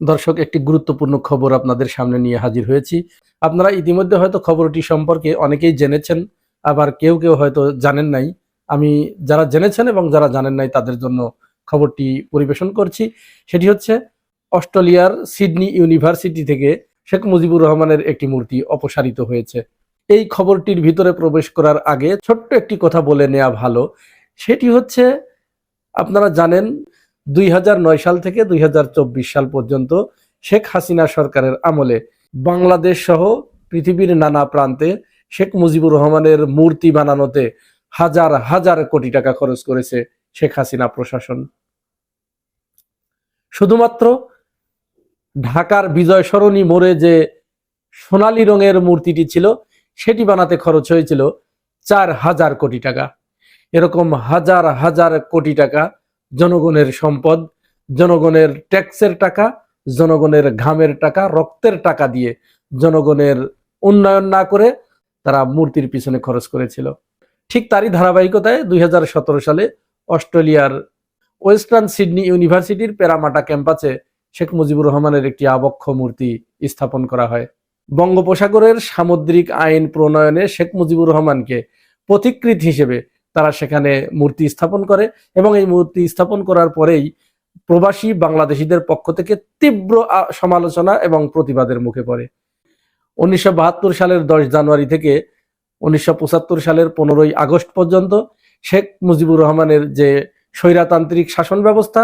দর্শক, একটি গুরুত্বপূর্ণ খবর আপনাদের সামনে নিয়ে হাজির হয়েছি। আপনারা ইতিমধ্যে হয়তো খবরটি সম্পর্কে অনেকেই জেনেছেন, আবার কেউ কেউ হয়তো জানেন নাই। আমি যারা জেনেছেন এবং যারা জানেন নাই, তাদের জন্য খবরটি পরিবেশন করছি। সেটি হচ্ছে অস্ট্রেলিয়ার সিডনি ইউনিভার্সিটি থেকে শেখ মুজিবুর রহমানের একটি মূর্তি অপসারিত হয়েছে। এই খবরটির ভিতরে প্রবেশ করার আগে ছোট্ট একটি কথা বলে নেওয়া ভালো। সেটি হচ্ছে, আপনারা জানেন দুই হাজার নয় সাল থেকে দুই হাজার চব্বিশ সাল পর্যন্ত শেখ হাসিনা সরকারের আমলে বাংলাদেশ সহ পৃথিবীর নানা প্রান্তে শেখ মুজিবুর রহমানের মূর্তি বানানোতে হাজার হাজার কোটি টাকা খরচ করেছে শেখ হাসিনা প্রশাসন। শুধুমাত্র ঢাকার বিজয় সরণী মোড়ে যে সোনালী রঙের মূর্তিটি ছিল, সেটি বানাতে খরচ হয়েছিল চার হাজার কোটি টাকা। এরকম হাজার হাজার কোটি টাকা জনগণের সম্পদ, জনগণের ট্যাক্সের টাকা, জনগণের ঘামের টাকা, রক্তের টাকা দিয়ে জনগণের উন্নয়ন না করে তারা মূর্তির পিছনে খরচ করেছিল। ঠিক তারই ধারাবাহিকতায় দুই হাজার সতেরো সালে অস্ট্রেলিয়ার ওয়েস্টার্ন সিডনি ইউনিভার্সিটির প্যারামাটা ক্যাম্পাসে শেখ মুজিবুর রহমানের একটি আবক্ষ মূর্তি স্থাপন করা হয়। বঙ্গোপসাগরের সামুদ্রিক আইন প্রণয়নে শেখ মুজিবুর রহমানকে পথিকৃত হিসেবে তারা সেখানে মূর্তি স্থাপন করে এবং এই মূর্তি স্থাপন করার পরেই প্রবাসী বাংলাদেশিদের পক্ষ থেকে তীব্র সমালোচনা এবং প্রতিবাদের মুখে পড়ে। উনিশশো বাহাত্তর সালের দশ জানুয়ারি থেকে উনিশশো পঁচাত্তর সালের পনেরোই আগস্ট পর্যন্ত শেখ মুজিবুর রহমানের যে স্বৈরাতান্ত্রিক শাসন ব্যবস্থা,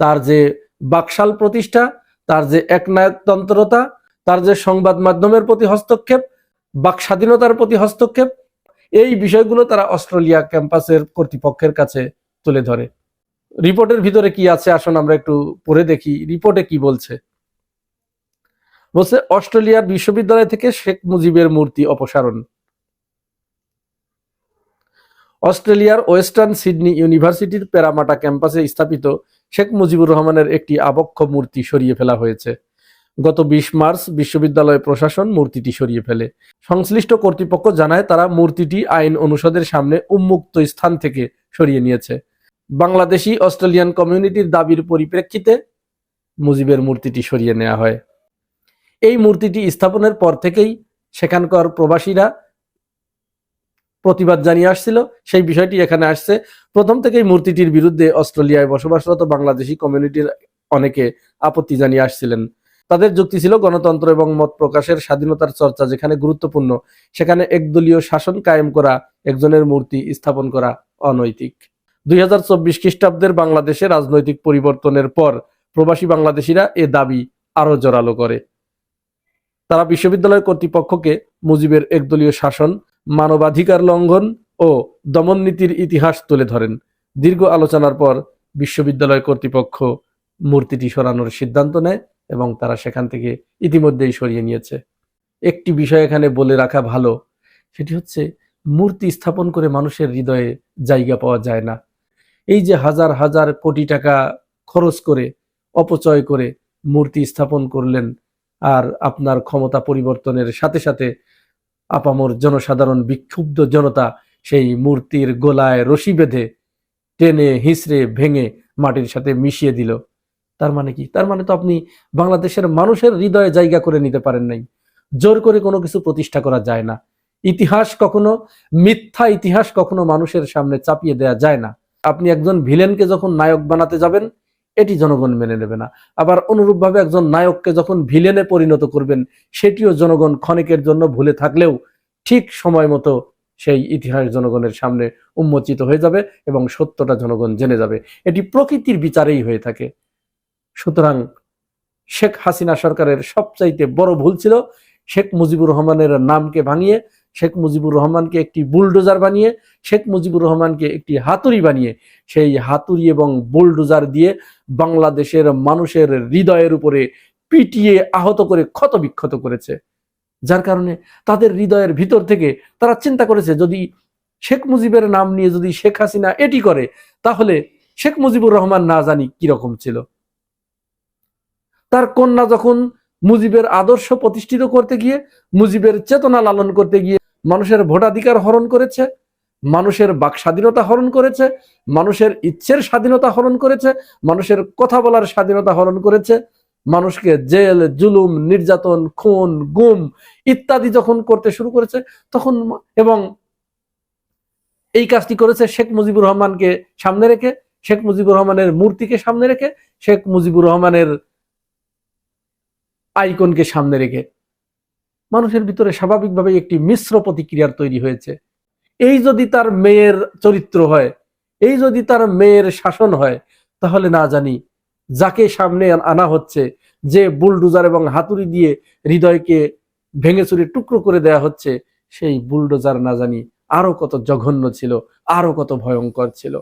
তার যে বাকশাল প্রতিষ্ঠা, তার যে একনায়কতন্ত্রতা, তার যে সংবাদ মাধ্যমের প্রতি হস্তক্ষেপ বাক স্বাধীনতার প্রতি হস্তক্ষেপ এই বিষয়গুলো তারা অস্ট্রেলিয়া ক্যাম্পাসের কর্তৃপক্ষের কাছে তুলে ধরে। রিপোর্টের ভিতরে কি আছে আসুন আমরা একটু পড়ে দেখি, রিপোর্টে কি বলছে? বলছে, অস্ট্রেলিয়ার বিশ্ববিদ্যালয় থেকে শেখ মুজিবের মূর্তি অপসারণ। অস্ট্রেলিয়ার ওয়েস্টার্ন সিডনি ইউনিভার্সিটির প্যারামাটা ক্যাম্পাসে স্থাপিত শেখ মুজিবুর রহমানের একটি আবক্ষ মূর্তি সরিয়ে ফেলা হয়েছে। গত বিশ মার্চ বিশ্ববিদ্যালয় প্রশাসন মূর্তিটি সরিয়ে ফেলে। সংশ্লিষ্ট কর্তৃপক্ষ জানায় তারা মূর্তিটি আইন অনুষদের সামনে উন্মুক্ত স্থান থেকে সরিয়ে নিয়েছে। বাংলাদেশি অস্ট্রেলিয়ান কমিউনিটির দাবির পরিপ্রেক্ষিতে মুজিবের মূর্তিটি সরিয়ে নেওয়া হয়। এই মূর্তিটি স্থাপনের পর থেকেই সেখানকার প্রবাসীরা প্রতিবাদ জানিয়ে আসছিল। সেই বিষয়টি এখানে আসছে। প্রথম থেকেই মূর্তিটির বিরুদ্ধে অস্ট্রেলিয়ায় বসবাসরত বাংলাদেশি কমিউনিটির অনেকে আপত্তি জানিয়ে আসছিলেন। তাদের যুক্তি ছিল গণতন্ত্র এবং মত প্রকাশের স্বাধীনতার চর্চা যেখানে গুরুত্বপূর্ণ, সেখানে একদলীয় শাসন কায়েম করা, একজনের মূর্তি স্থাপন করা অনৈতিক। দুই হাজার চব্বিশ খ্রিস্টাব্দের বাংলাদেশে রাজনৈতিক পরিবর্তনের পর প্রবাসী বাংলাদেশিরা এ দাবি আরও জোরালো করে। তারা বিশ্ববিদ্যালয় কর্তৃপক্ষকে মুজিবের একদলীয় শাসন, মানবাধিকার লঙ্ঘন ও দমন নীতির ইতিহাস তুলে ধরেন। দীর্ঘ আলোচনার পর বিশ্ববিদ্যালয় কর্তৃপক্ষ মূর্তিটি সরানোর সিদ্ধান্ত নেয়। এবং তারা সেখান থেকে ইতিমধ্যেই সরিয়ে নিয়েছে। একটি বিষয় এখানে বলে রাখা ভালো, সেটি হচ্ছে মূর্তি স্থাপন করে মানুষের হৃদয়ে জায়গা পাওয়া যায় না। এই যে হাজার হাজার কোটি টাকা খরচ করে, অপচয় করে মূর্তি স্থাপন করলেন আর আপনার ক্ষমতা পরিবর্তনের সাথে সাথে আপামর জনসাধারণ, বিক্ষুব্ধ জনতা সেই মূর্তির গোলায় রশি বেঁধে টেনে হিসড়ে ভেঙে মাটির সাথে মিশিয়ে দিল। তার মানে কি? তার মানে তো আপনি বাংলাদেশের মানুষের হৃদয়ে জায়গা করে নিতে পারেন নাই। জোর করে কোনো কিছু প্রতিষ্ঠা করা যায় না। ইতিহাস কখনো, মিথ্যা ইতিহাস কখনো মানুষের সামনে চাপিয়ে দেয়া যায় না। আপনি একজন ভিলেনকে যখন নায়ক বানাতে যাবেন, এটি জনগণ মেনে নেবে না। আবার অনুরূপভাবে একজন নায়ককে যখন ভিলেনে পরিণত করবেন, সেটিও জনগণ ক্ষণিকের জন্য ভুলে থাকলেও ঠিক সময় মতো সেই ইতিহাস জনগণের সামনে উন্মোচিত হয়ে যাবে এবং সত্যটা জনগণ জেনে যাবে। এটি প্রকৃতির বিচারেই হয়ে থাকে। সুতরাং শেখ হাসিনা সরকারের সবচাইতে বড় ভুল ছিল শেখ মুজিবুর রহমানের নামকে ভাঙিয়ে, শেখ মুজিবুর রহমানকে একটি বুলডোজার বানিয়ে, শেখ মুজিবুর রহমানকে একটি হাতুড়ি বানিয়ে, সেই হাতুড়ি এবং বুলডোজার দিয়ে বাংলাদেশের মানুষের হৃদয়ের উপরে পিটিয়ে আহত করে ক্ষত বিক্ষত করেছে। যার কারণে তাদের হৃদয়ের ভিতর থেকে তারা চিন্তা করেছে, যদি শেখ মুজিবের নাম নিয়ে যদি শেখ হাসিনা এটি করে, তাহলে শেখ মুজিবুর রহমান না জানি কীরকম ছিল। তার কন্যা যখন মুজিবের আদর্শ প্রতিষ্ঠিত করতে গিয়ে, মুজিবের চেতনা লালন করতে গিয়ে মানুষের ভোটাধিকার হরণ করেছে, মানুষের বাক স্বাধীনতা হরণ করেছে, মানুষের ইচ্ছের স্বাধীনতা হরণ করেছে, মানুষের কথা বলার স্বাধীনতা হরণ করেছে, মানুষকে জেল, জুলুম, নির্যাতন, খুন, গুম ইত্যাদি যখন করতে শুরু করেছে, তখন এবং এই কাজটি করেছে শেখ মুজিবুর রহমানকে সামনে রেখে, শেখ মুজিবুর রহমানের মূর্তিকে সামনে রেখে, শেখ মুজিবুর রহমানের আইকনকে সামনে রেখে। মানুষের ভিতরে স্বাভাবিকভাবে একটি মিশ্র প্রতিক্রিয়ার তৈরি হয়েছে। এই যদি তার মেয়ের চরিত্র হয়, এই যদি তার মেয়ের শাসন হয়, তাহলে না জানি যাকে সামনে আনা হচ্ছে, যে বুলডোজার এবং হাতুড়ি দিয়ে হৃদয়কে ভেঙে চুরে টুকরো করে দেয়া হচ্ছে, সেই বুলডোজার না জানি আরও কত জঘন্য ছিল, আরও কত ভয়ঙ্কর ছিল।